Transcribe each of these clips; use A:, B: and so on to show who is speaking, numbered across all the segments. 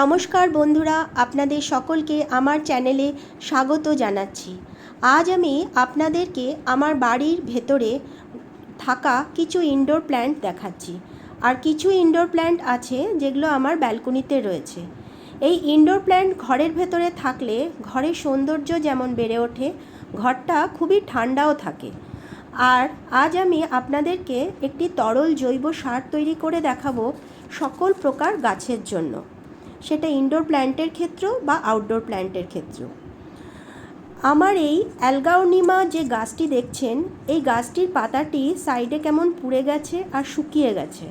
A: নমস্কার বন্ধুরা, আপনাদের সকলকে আমার চ্যানেলে স্বাগত জানাচ্ছি। আজ আমি আপনাদেরকে আমার বাড়ির ভেতরে থাকা কিছু ইনডোর প্ল্যান্ট দেখাচ্ছি। আর কিছু ইনডোর প্ল্যান্ট আছে যেগুলো আমার ব্যালকনিতে রয়েছে। এই ইনডোর প্ল্যান্ট ঘরের ভেতরে থাকলে ঘরের সৌন্দর্য যেমন বেড়ে ওঠে, ঘরটা খুবই ঠান্ডাও থাকে। আর আজ আমি আপনাদেরকে একটি তরল জৈব সার তৈরি করে দেখাবো সকল প্রকার গাছের জন্য। সেটা ইনডোর প্ল্যান্টের ক্ষেত্র বা আউটডোর প্ল্যান্টের ক্ষেত্র। আমার এই অ্যালগাওনিমা যে গাছটি দেখছেন, এই গাছটির পাতাটি সাইডে কেমন পুড়ে গেছে আর শুকিয়ে গেছে।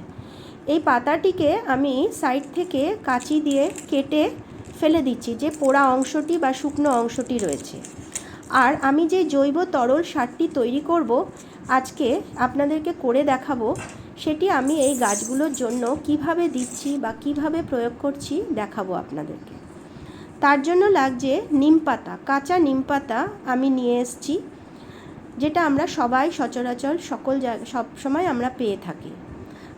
A: এই পাতাটিকে আমি সাইড থেকে কাঁচি দিয়ে কেটে ফেলে দিচ্ছি, যে পোড়া অংশটি বা শুকনো অংশটি রয়েছে। আর আমি যে জৈব তরল সারটি তৈরি করব, আজকে আপনাদেরকে করে দেখাবো সেটি আমি এই গাছগুলোর জন্য কীভাবে দিচ্ছি বা কীভাবে প্রয়োগ করছি দেখাবো আপনাদেরকে। তার জন্য লাগছে নিম পাতা, কাঁচা নিম পাতা আমি নিয়ে এসেছি, যেটা আমরা সবাই সচরাচর সকল জায়গা, সব সময় আমরা পেয়ে থাকি।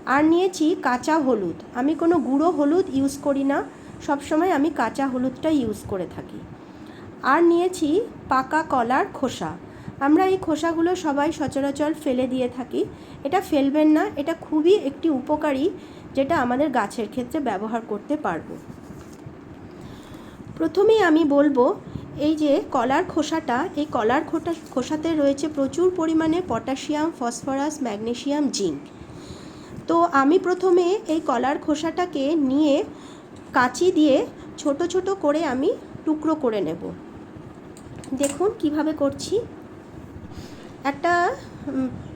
A: আর নিয়েছি কাঁচা হলুদ, আমি কোনো গুঁড়ো হলুদ ইউজ করি না, সব সময় আমি কাঁচা হলুদটা ইউজ করে থাকি। আর নিয়েছি পাকা কলার খোসা আমরা এই খোসাগুলো সবাই সচরাচর ফেলে দিয়ে থাকি। এটা ফেলবেন না, এটা খুবই একটি উপকারী যেটা আমাদের গাছের ক্ষেত্রে ব্যবহার করতে পারব। প্রথমেই আমি বলব, এই যে কলার খোসাটা, এই কলার খোটা, খোসাতে রয়েছে প্রচুর পরিমাণে পটাশিয়াম, ফসফরাস, ম্যাগনেশিয়াম, জিঙ্ক। তো আমি প্রথমে এই কলার খোসাটাকে নিয়ে কাঁচি দিয়ে ছোট ছোট করে আমি টুকরো করে নেব। দেখুন কীভাবে করছি। একটা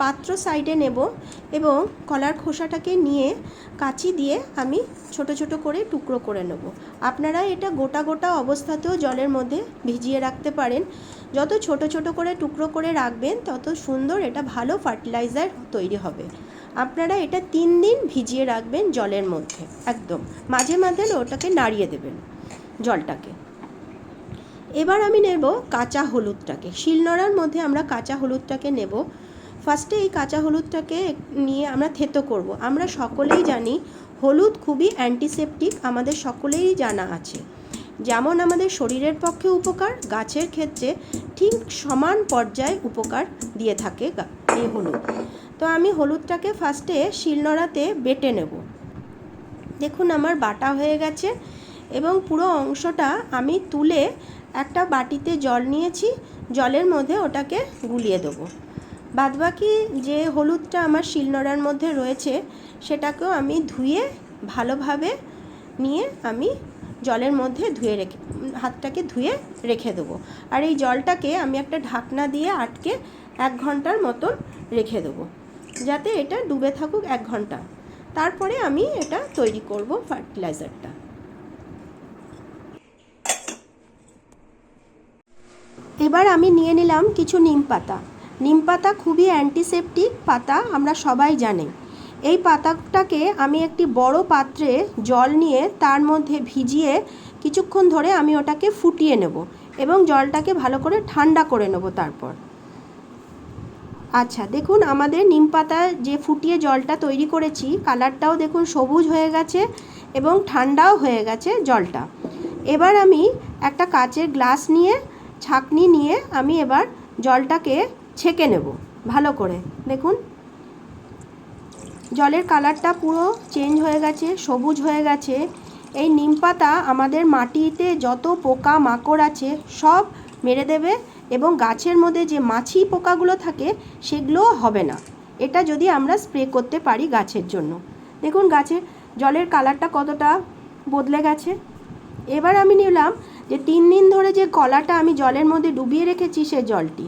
A: পাত্র সাইডে নেব এবং কলার খোসাটাকে নিয়ে কাঁচি দিয়ে আমি ছোট ছোট করে টুকরো করে নেব। আপনারা এটা গোটা গোটা অবস্থাতেও জলের মধ্যে ভিজিয়ে রাখতে পারেন। যত ছোট ছোট করে টুকরো করে রাখবেন, তত সুন্দর এটা ভালো ফার্টিলাইজার তৈরি হবে। আপনারা এটা তিন দিন ভিজিয়ে রাখবেন জলের মধ্যে, একদম। মাঝে মাঝে ওটাকে নাড়িয়ে দেবেন জলটাকে। এবার আমি নেব কাঁচা হলুদটাকে। শিলনোড়ার মধ্যে আমরা কাঁচা হলুদটাকে নেব। ফার্স্টে এই কাঁচা হলুদটাকে নিয়ে আমরা থেতো করব। আমরা সকলেই জানি হলুদ খুবই অ্যান্টিসেপটিক আমাদের সকলেই জানা আছে। যেমন আমাদের শরীরের পক্ষে উপকার, গাছের ক্ষেত্রে ঠিক সমান পর্যায়ে উপকার দিয়ে থাকে এই হলুদ। তো আমি হলুদটাকে ফার্স্টে শিলনোড়াতে বেটে নেব। দেখুন আমার বাটা হয়ে গেছে এবং পুরো অংশটা আমি তুলে একটা বাটিতে জল নিয়েছি, জলের মধ্যে ওটাকে গুলিয়ে দেবো। বাদবাকি যে হলুদটা আমার শিলনোড়ার মধ্যে রয়েছে, সেটাকেও আমি ধুয়ে ভালোভাবে নিয়ে আমি জলের মধ্যে ধুয়ে রেখে, হাতটাকে ধুয়ে রেখে দেবো। আর এই জলটাকে আমি একটা ঢাকনা দিয়ে আটকে এক ঘণ্টার মতন রেখে দেবো, যাতে এটা ডুবে থাকুক এক ঘণ্টা। তারপরে আমি এটা তৈরি করব ফার্টিলাইজারটা। এবার আমি নিয়ে নিলাম কিছু নিম পাতা। নিম পাতা খুবই অ্যান্টিসেপটিক পাতা, আমরা সবাই জানি। এই পাতাটাকে আমি একটি বড় পাত্রে জল নিয়ে তার মধ্যে ভিজিয়ে কিছুক্ষণ ধরে আমি ওটাকে ফুটিয়ে নেব এবং জলটাকে ভালো করে ঠান্ডা করে নেব তারপর। আচ্ছা দেখুন আমাদের নিম পাতা যে ফুটিয়ে জলটা তৈরি করেছি, কালারটাও দেখুন সবুজ হয়ে গেছে এবং ঠান্ডাও হয়ে গেছে জলটা। এবার আমি একটা কাচের গ্লাস নিয়ে ছাকনি নিয়ে আমি এবার জলটাকে ছেঁকে নেব, ভালো করে। দেখুন। জলের কালারটা পুরো চেঞ্জ হয়ে গেছে, সবুজ হয়ে গেছে। এই নিম পাতা আমাদের মাটিতে যত পোকা মাকড় আছে সব মেরে দেবে এবং গাছের মধ্যে যে মাছি পোকাগুলো থাকে সেগুলোও হবে না। এটা যদি আমরা স্প্রে করতে পারি গাছের জন্য। দেখুন গাছের জলের কালারটা কতটা বদলে গেছে। এবার আমি নিলাম যে তিন দিন ধরে যে কলাটা আমি জলের মধ্যে ডুবিয়ে রেখেছি সে জলটি।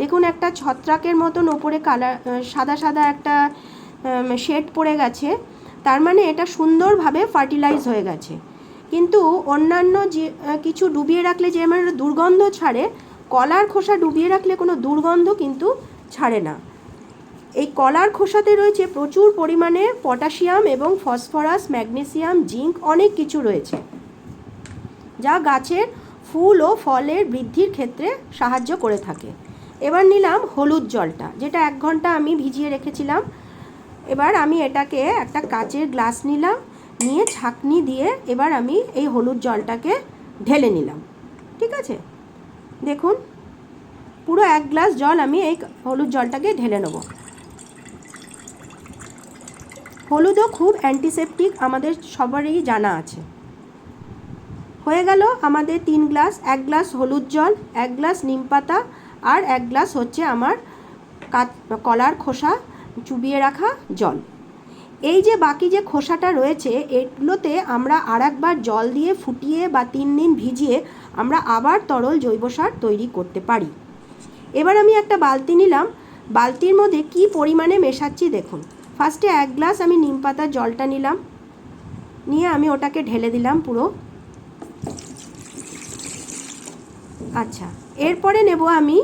A: দেখুন, একটা ছত্রাকের মতন ওপরে কালার সাদা সাদা একটা শেড পড়ে গেছে। তার মানে এটা সুন্দরভাবে ফার্টিলাইজ হয়ে গেছে। কিন্তু অন্যান্য যে কিছু ডুবিয়ে রাখলে যে আমার দুর্গন্ধ ছাড়ে, কলার খোসা ডুবিয়ে রাখলে কোনো দুর্গন্ধ কিন্তু ছাড়ে না। এই কলার খোসাতে রয়েছে প্রচুর পরিমাণে পটাশিয়াম এবং ফসফরাস, ম্যাগনেসিয়াম, জিঙ্ক, অনেক কিছু রয়েছে। যা গাছের ফুল ও ফলের বৃদ্ধির ক্ষেত্রে সাহায্য করে থাকে। এবার নিলাম হলুদ জলটা, যেটা এক ঘণ্টা আমি ভিজিয়ে রেখেছিলাম। এবার আমি এটাকে একটা কাচের গ্লাস নিলাম, নিয়ে ছাঁকনি দিয়ে এবার আমি এই হলুদ জলটাকে ঢেলে নিলাম। ঠিক আছে? দেখুন, পুরো এক গ্লাস জল আমি এই হলুদ জলটাকে ঢেলে নেব। হলুদও খুব অ্যান্টিসেপটিক আমাদের সবারই জানা আছে। হয়ে গেল আমাদের তিন গ্লাস, এক গ্লাস হলুদ জল, এক গ্লাস নিম পাতা আর এক গ্লাস হচ্ছে আমার কলার খোসা চুবিয়ে রাখা জল। এই যে বাকি যে খোসাটা রয়েছে, এগুলোতে আমরা আর একবার জল দিয়ে ফুটিয়ে বা তিন দিন ভিজিয়ে আমরা আবার তরল জৈব সার তৈরি করতে পারি। এবার আমি একটা বালতি নিলাম। বালতির মধ্যে কি পরিমাণে মেশাচ্ছি দেখুন। ফার্স্টে এক গ্লাস আমি নিম পাতার জলটা নিলাম। নিয়ে আমি ওটাকে ঢেলে দিলাম পুরো। আচ্ছা এরপরে নেব আমি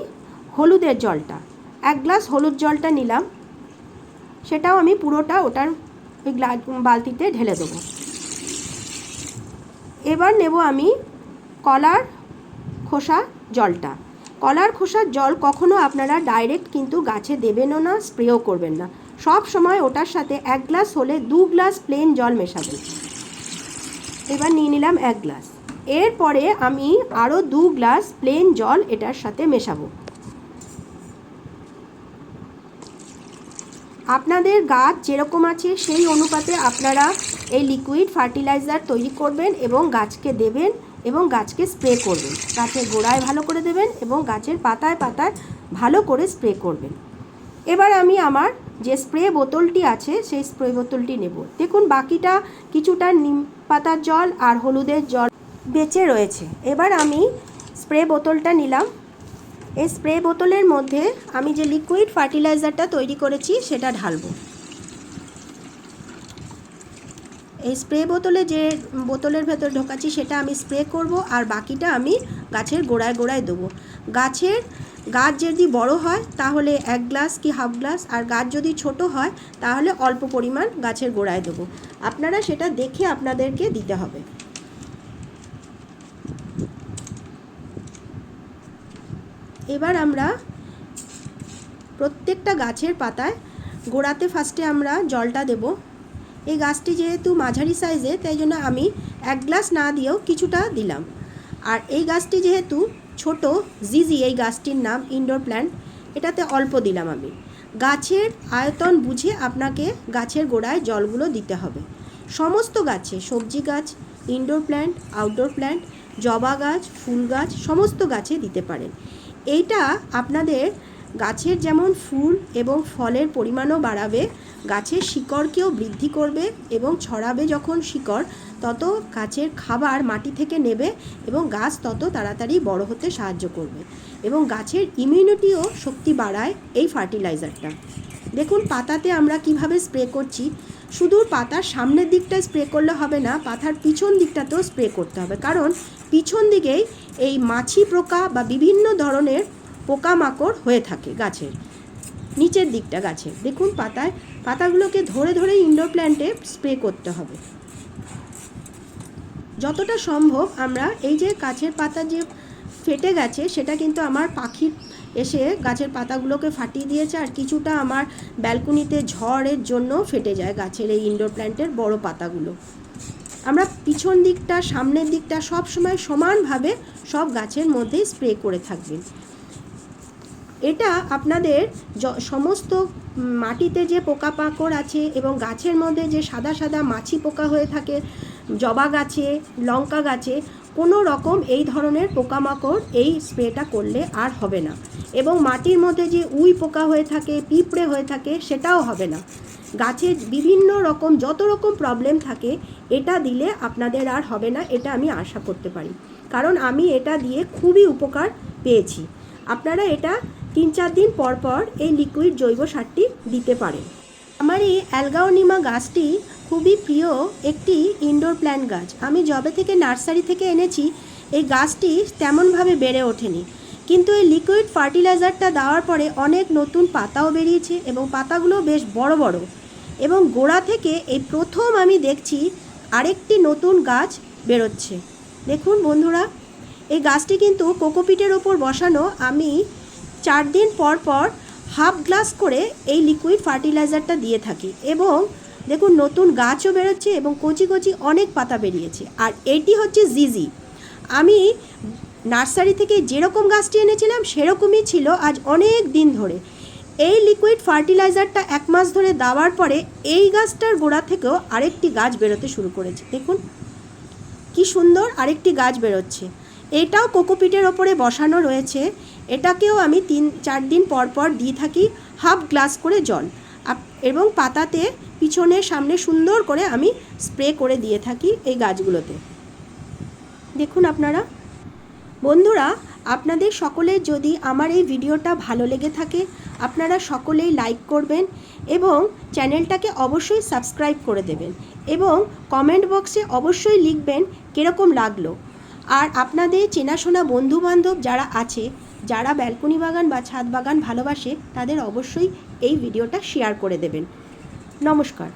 A: হলুদের জলটা। এক গ্লাস হলুদ জলটা নিলাম। সেটাও আমি পুরোটা ওটার ওই বালতিতে ঢেলে দেবো। এবার নেব আমি কলার খোসা জলটা। কলার খোসার জল কখনো আপনারা ডাইরেক্ট কিন্তু গাছে দেবেনও না, স্প্রেও করবেন না। সব সময় ওটার সাথে এক গ্লাস হলে দু গ্লাস প্লেন জল মেশাবেন। এবার নিয়ে নিলাম এক গ্লাস। এরপরে আমি আরও দু গ্লাস প্লেন জল এটার সাথে মেশাবো। আপনাদের গাছ যেরকম আছে, সেই অনুপাতে আপনারা এই লিকুইড ফার্টিলাইজার তৈরি করবেন এবং গাছকে দেবেন এবং গাছকে স্প্রে করবেন। গাছের গোড়ায় ভালো করে দেবেন এবং গাছের পাতায় পাতায় ভালো করে স্প্রে করবেন। এবার আমি আমার যে স্প্রে বোতলটি আছে, সেই স্প্রে বোতলটি নেব। দেখুন, বাকিটা কিছুটা নিম পাতার জল আর হলুদের জল বেঁচে রয়েছে। এবার আমি স্প্রে বোতলটা নিলাম। এই স্প্রে বোতলের মধ্যে আমি যে লিকুইড ফার্টিলাইজারটা তৈরি করেছি, সেটা ঢালবো। এই স্প্রে বোতলে যে বোতলের ভেতর ঢোকাচ্ছি, সেটা আমি স্প্রে করব আর বাকিটা আমি গাছের গোড়ায় গোড়ায় দেবো। গাছের গাছ যদি বড় হয়, তাহলে এক গ্লাস কি হাফ গ্লাস? আর গাছ যদি ছোট হয়, তাহলে অল্প পরিমাণ গাছের গোড়ায় দেবো। আপনারা সেটা দেখে আপনাদেরকে দিতে হবে। এবার আমরা প্রত্যেকটা গাছের পাতায় গোড়াতে ফার্স্টে আমরা জলটা দেব। এই গাছটি যেহেতু মাঝারি সাইজে তাই জন্য আমি এক গ্লাস না দিয়েও কিছুটা দিলাম। আর এই গাছটি যেহেতু ছোট জিজি এই গাছটির নাম ইনডোর প্ল্যান্ট এটাতে অল্প দিলাম আমি। গাছের আয়তন বুঝে আপনাকে গাছের গোড়ায় জলগুলো দিতে হবে। সমস্ত গাছে, সবজি গাছ ইনডোর প্ল্যান্ট আউটডোর প্ল্যান্ট জবা গাছ, ফুল গাছ, সমস্ত গাছে দিতে পারেন। এইটা আপনাদের গাছের যেমন ফুল এবং ফলের পরিমাণও বাড়াবে, গাছের শিকড়কেও বৃদ্ধি করবে এবং ছড়াবে যখন শিকড়, তত গাছের খাবার মাটি থেকে নেবে এবং গাছ তত তাড়াতাড়ি বড় হতে সাহায্য করবে এবং গাছের ইমিউনিটিও শক্তি বাড়ায় এই ফার্টিলাইজারটা। দেখুন পাতাতে আমরা কীভাবে স্প্রে করছি, শুধু পাতার সামনের দিকটা স্প্রে করলে হবে না, পাতার পিছন দিকটাতেও স্প্রে করতে হবে। কারণ পিছন দিকেই এই মাছি পোকা বা বিভিন্ন ধরনের পোকামাকড় হয়ে থাকে গাছের, নিচের দিকটা গাছের। দেখুন পাতায়, পাতাগুলোকে ধরে ধরে ইনডোর প্ল্যান্টে স্প্রে করতে হবে। যতটা সম্ভব আমরা এই যে গাছের পাতা যে ফেটে গেছে, সেটা কিন্তু আমার পাখির এসে গাছের পাতাগুলোকে ফাটিয়ে দিয়েছে আর কিছুটা আমার ব্যালকনিতে ঝড়ের জন্য ফেটে যায় গাছের এই ইনডোর প্ল্যান্টের বড় পাতাগুলো। আমরা পিছন দিকটা, সামনের দিকটা সব সময় সমানভাবে সব গাছের মধ্যেই স্প্রে করে থাকবেন। এটা আপনাদের সমস্ত মাটিতে যে পোকা পোকামাকড় আছে এবং গাছের মধ্যে যে সাদা সাদা মাছি পোকা হয়ে থাকে, জবা গাছে, লঙ্কা গাছে কোনো রকম এই ধরনের পোকামাকড় এই স্প্রেটা করলে আর হবে না। এবং মাটির মধ্যে যে উই পোকা হয়ে থাকে, পিঁপড়ে হয়ে থাকে, সেটাও হবে না। গাছের বিভিন্ন রকম যত রকম প্রবলেম থাকে, এটা দিলে আপনাদের আর হবে না, এটা আমি আশা করতে পারি। কারণ আমি এটা দিয়ে খুবই উপকার পেয়েছি। আপনারা এটা তিন চার দিন পর পর এই লিকুইড জৈব সারটি দিতে পারেন। আমার এই অ্যালগাওনিমা গাছটি খুবই প্রিয় একটি ইনডোর প্ল্যান্ট গাছ। আমি জবে থেকে নার্সারি থেকে এনেছি, এই গাছটি তেমনভাবে বেড়ে ওঠেনি। কিন্তু এই লিকুইড ফার্টিলাইজারটা দেওয়ার পরে অনেক নতুন পাতাও বেরিয়েছে এবং পাতাগুলো বেশ বড় বড়। এবং গোড়া থেকে এই প্রথম আমি দেখছি আরেকটি নতুন গাছ বেরোচ্ছে। দেখুন বন্ধুরা, এই গাছটি কিন্তু কোকোপিটের ওপর বসানো। আমি চার দিন পর পর হাফ গ্লাস করে এই লিকুইড ফার্টিলাইজারটা দিয়ে থাকি এবং দেখুন, নতুন গাছও বেরোচ্ছে এবং কচি কচি অনেক পাতা বেরিয়েছে। আর এটি হচ্ছে জিজি আমি নার্সারি থেকে যেরকম গাছটি এনেছিলাম, সেরকমই ছিল আজ অনেক দিন ধরে। এই লিকুইড ফার্টিলাইজারটা এক মাস ধরে দেওয়ার পরে এই গাছটার গোড়া থেকেও আরেকটি গাছ বেরোতে শুরু করেছে। দেখুন, কি সুন্দর আরেকটি গাছ বেরোচ্ছে। এটাও কোকোপিটের ওপরে বসানো রয়েছে। এটাকেও আমি তিন, চার দিন পর পর দিয়ে থাকি, হাফ গ্লাস করে জল। এবং পাতাতে পিছনে সামনে সুন্দর করে আমি স্প্রে করে দিয়ে থাকি এই গাছগুলোতে। দেখুন আপনারা। বন্ধুরা, আপনাদের সকলের যদি আমার এই ভিডিওটা ভালো লেগে থাকে, আপনারা সকলেই লাইক করবেন এবং চ্যানেলটাকে অবশ্যই সাবস্ক্রাইব করে দেবেন এবং কমেন্ট বক্সে অবশ্যই লিখবেন কীরকম লাগল। আর আপনাদের চেনাশোনা বন্ধুবান্ধব যারা আছে যারা ব্যালকনি বাগান বা ছাদ বাগান ভালোবাসে, তাদের অবশ্যই এই ভিডিওটা শেয়ার করে দেবেন। নমস্কার।